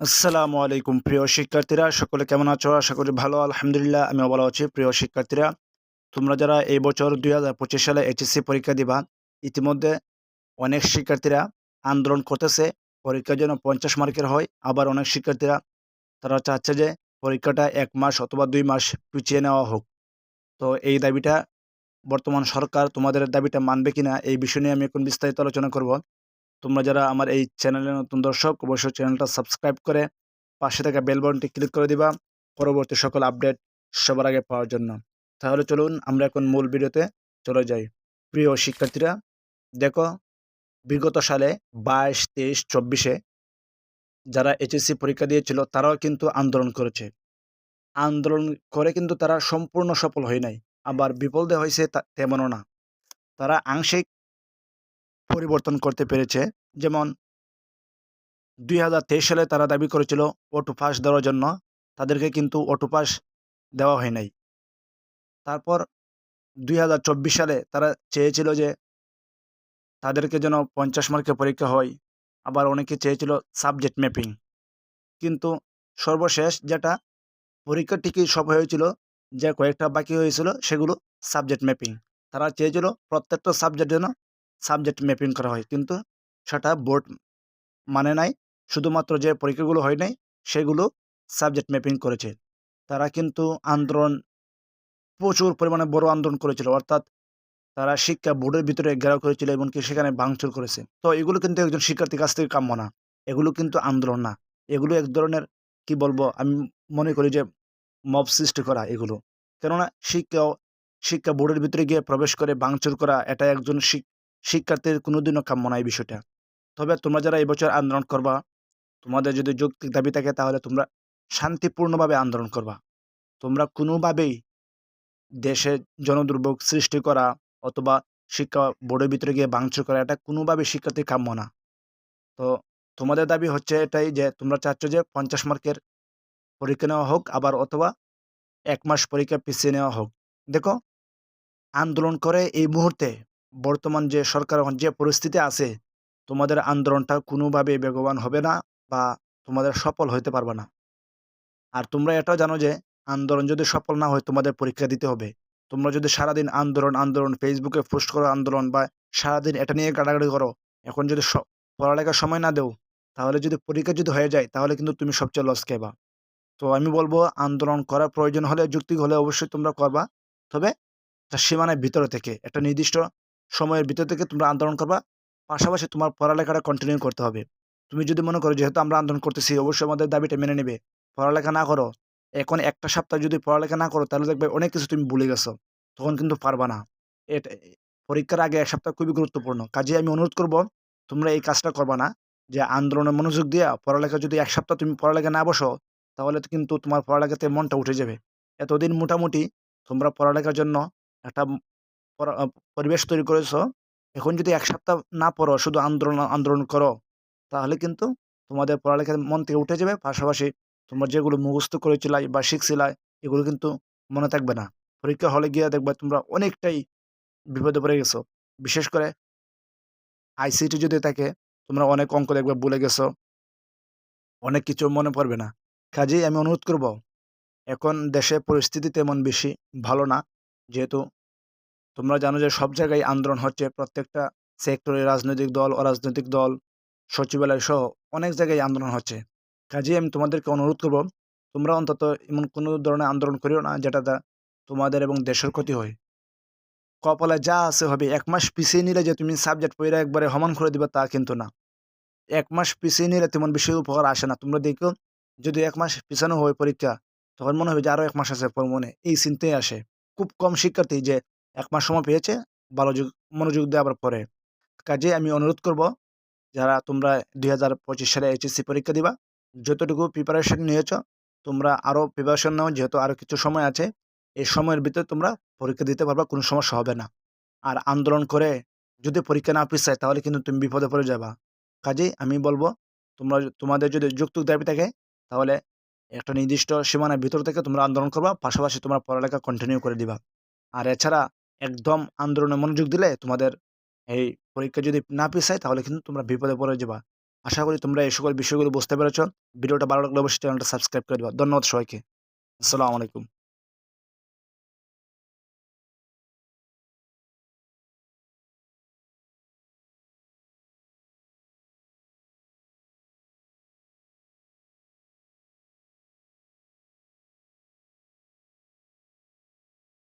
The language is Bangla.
আসসালামু আলাইকুম, প্রিয় শিক্ষার্থীরা। সকলে কেমন আছো? আশা করি ভালো, আলহামদুলিল্লাহ আমি ভালো আছি, প্রিয় শিক্ষার্থীরা। তোমরা যারা এই বছর দুই হাজার পঁচিশ সালে এইচএসসি পরীক্ষা দিবা, ইতিমধ্যে অনেক শিক্ষার্থীরা আন্দোলন করতেছে পরীক্ষা যেন পঞ্চাশ মার্কের হয়। আবার অনেক শিক্ষার্থীরা তারা চাচ্ছে যে পরীক্ষাটা এক মাস অথবা দুই মাস পিছিয়ে নেওয়া হোক। তো এই দাবিটা বর্তমান সরকার তোমাদের দাবিটা মানবে কিনা, এই বিষয় নিয়ে আমি এখন বিস্তারিত আলোচনা করব। তোমরা যারা আমার এই চ্যানেলের নতুন দর্শক, অবশ্যই চ্যানেলটা সাবস্ক্রাইব করে পাশে থাকা বেল বাটনটি ক্লিক করে দিবা। পরবর্তী সকল আপডেট সবার আগে পাওয়ার জন্য। তাহলে চলুন আমরা এখন মূল ভিডিওতে চলে যাই। প্রিয় শিক্ষার্থীরা, দেখো বিগত সালে বাইশ, তেইশ, চব্বিশে যারা এইচএসসি পরীক্ষা দিয়েছিল, তারাও কিন্তু আন্দোলন করেছে। আন্দোলন করে কিন্তু তারা সম্পূর্ণ সফল হয় নাই। আবার বিফলদে হয়েছে তেমনও না। তারা আংশিক পরিবর্তন করতে পেরেছে। যেমন দুই হাজার তেইশ সালে তারা দাবি করেছিল অটো পাস দেওয়ার জন্য। তাদেরকে কিন্তু অটো পাস দেওয়া হয় নাই। তারপর দুই হাজার চব্বিশ সালে তারা চেয়েছিল যে তাদেরকে যেন পঞ্চাশ মার্কের পরীক্ষা হয়। আবার অনেকে চেয়েছিল সাবজেক্ট ম্যাপিং। কিন্তু সর্বশেষ যেটা পরীক্ষা ঠিকই সব হয়েছিল, যে কয়েকটা বাকি হয়েছিল, সেগুলো সাবজেক্ট ম্যাপিং। তারা চেয়েছিল প্রত্যেকটা সাবজেক্ট যেন সাবজেক্ট ম্যাপিং করা হয়। কিন্তু সেটা বোর্ড মানে নাই। শুধুমাত্র যে পরীক্ষাগুলো হয় নাই, সেগুলো সাবজেক্ট ম্যাপিং করেছে। তারা কিন্তু আন্দোলন, প্রচুর পরিমাণে বড় আন্দোলন করেছিল। অর্থাৎ তারা শিক্ষা বোর্ডের ভিতরে ঘেরাও করেছিল এমনকি সেখানে ভাঙচুর করেছে। তো এগুলো কিন্তু একজন শিক্ষার্থীর কাছ থেকে কাম্য না। এগুলো কিন্তু আন্দোলন না। এগুলো এক ধরনের, কি বলব, আমি মনে করি যে মব সৃষ্টি করা এগুলো। কেননা শিক্ষা শিক্ষা বোর্ডের ভিতরে গিয়ে প্রবেশ করে ভাঙচুর করা এটা একজন শিক্ষার্থীর কোনোদিনও কাম্য না এই বিষয়টা। তবে তোমরা যারা এবছর আন্দোলন করবা, তোমাদের যদি যৌক্তিক দাবি থাকে, তাহলে তোমরা শান্তিপূর্ণভাবে আন্দোলন করবা। তোমরা কোনোভাবেই দেশে জনদুর্ভোগ সৃষ্টি করা অথবা শিক্ষা বোর্ডের ভিতরে গিয়ে ভাঙচুর করা, এটা কোনোভাবে শিক্ষার্থী কাম্য না। তো তোমাদের দাবি হচ্ছে এটাই যে, তোমরা চাচ্ছ যে পঞ্চাশ মার্কের পরীক্ষা নেওয়া হোক, আবার অথবা এক মাস পরীক্ষা পিছিয়ে নেওয়া হোক। দেখো, আন্দোলন করে এই মুহূর্তে বর্তমান যে সরকার, যে পরিস্থিতি আছে তোমাদের আন্দোলনটা কোনোভাবে বেগবান হবে না বা তোমাদের সফল হইতে পারবে না। আর তোমরা এটাও জানো যে, আন্দোলন যদি সফল না হয়, তোমাদের পরীক্ষা দিতে হবে। তোমরা যদি সারাদিন আন্দোলন আন্দোলন ফেসবুকে পোস্ট করো আন্দোলন বা সারাদিন এটা নিয়ে গাড়াগাড়ি করো, এখন যদি পড়ালেখার সময় না দেও, তাহলে যদি পরীক্ষা যদি হয়ে যায়, তাহলে কিন্তু তুমি সবচেয়ে লস খেবা। তো আমি বলব, আন্দোলন করার প্রয়োজন হলে, যুক্তি হলে অবশ্যই তোমরা করবা। তবে তার সীমানার ভিতরে থেকে, একটা নির্দিষ্ট সময়ের ভিতর থেকে তোমরা আন্দোলন করবা। পাশাপাশি তোমার পড়ালেখাটা কন্টিনিউ করতে হবে। তুমি যদি মনে করো যেহেতু আমরা আন্দোলন করতেছি, অবশ্যই আমাদের দাবিটা মেনে নেবে। পড়ালেখা না করো, এখন একটা সপ্তাহ যদি পড়ালেখা না করো, তাহলে দেখবে অনেক কিছু তুমি ভুলে গেছো। তখন কিন্তু পারবা না। এটা, পরীক্ষার আগে এক সপ্তাহ খুবই গুরুত্বপূর্ণ। কাজে আমি অনুরোধ করব, তোমরা এই কাজটা করবা না। যে আন্দোলনে মনোযোগ দিয়া পড়ালেখা যদি এক সপ্তাহ তুমি পড়ালেখা না বসো, তাহলে কিন্তু তোমার পড়ালেখাতে মনটা উঠে যাবে। এতদিন মোটামুটি তোমরা পড়ালেখার জন্য একটা পরিবেশ তৈরি করেছ। এখন যদি এক সপ্তাহ না পড়ো, শুধু আন্দোলন আন্দোলন করো, তাহলে কিন্তু তোমাদের পড়ালেখার মন থেকে উঠে যাবে। পাশাপাশি তোমরা যেগুলো মুখস্থ করেছিলাই বা শিখছিলাই, এগুলো কিন্তু মনে থাকবে না। পরীক্ষা হলে গিয়ে দেখবে তোমরা অনেকটাই বিপদে পড়ে গেছো। বিশেষ করে আইসিটি যদি থাকে, তোমরা অনেক অঙ্ক দেখবে, ভুলে গেছো। অনেক কিছু মনে পড়বে না। কাজেই আমি অনুরোধ করব, এখন দেশে পরিস্থিতি তেমন বেশি ভালো না। যেহেতু তোমরা জানো যে সব জায়গায় আন্দোলন হচ্ছে। প্রত্যেকটা সেক্টরে রাজনৈতিক দল, অরাজনৈতিক দল, সচিবালয় সহ অনেক জায়গায় আন্দোলন হচ্ছে। কাজেই আমি তোমাদেরকে অনুরোধ করব, তোমরা অন্তত এমন কোনো ধরনের আন্দোলন করিও না যেটা তোমাদের এবং দেশের ক্ষতি হয়। কপালে যা আছে হবে, এক মাস পিছিয়ে নিলে যে তুমি সাবজেক্ট পড়ে একবারে সমান করে দিবে তা কিন্তু না। এক মাস পিছিয়ে নিলে তেমন বেশি উপকার আসে না। তোমরা দেখো, যদি এক মাস পিছানো হয় পরীক্ষা, তখন মনে হবে যে আরও এক মাস আছে পর মনে। এই চিন্তাই আসে। খুব কম শিক্ষার্থী যে এক মাস সময় পেয়েছে, ভালো যোগ, মনোযোগ দেওয়ার পড়ে কাজে আমি অনুরোধ করব, যারা তোমরা দুই হাজার পঁচিশ সালে এইচএসসি পরীক্ষা দিবা, যতটুকু প্রিপারেশন নিয়েছ, তোমরা আরও প্রিপারেশন নাও, যেহেতু আরও কিছু সময় আছে, এই সময়ের ভিতরে তোমরা পরীক্ষা দিতে পারবা, কোনো সমস্যা হবে না। আর আন্দোলন করে যদি পরীক্ষা না পিছায়, তাহলে কিন্তু তুমি বিপদে পড়ে যাবা। কাজেই আমি বলব, তোমরা তোমাদের যদি যুক্ত দাবি থাকে, তাহলে একটা নির্দিষ্ট সীমানার ভিতর থেকে তোমরা আন্দোলন করবা, পাশাপাশি তোমরা পড়ালেখা কন্টিনিউ করে দিবা। আর এছাড়া একদম আন্দোলনে মনোযোগ দিলে তোমাদের এই পরীক্ষা যদি না পিছায়, তাহলে কিন্তু তোমরা বিপদে পড়ে যাবা। আশা করি তোমরা এই সকল বিষয়গুলো বুঝতে পেরেছ। ভিডিওটা ভালো লাগলে অবশ্যই চ্যানেলটা সাবস্ক্রাইব করে দেবা। ধন্যবাদ সবাইকে। আসসালামু আলাইকুম।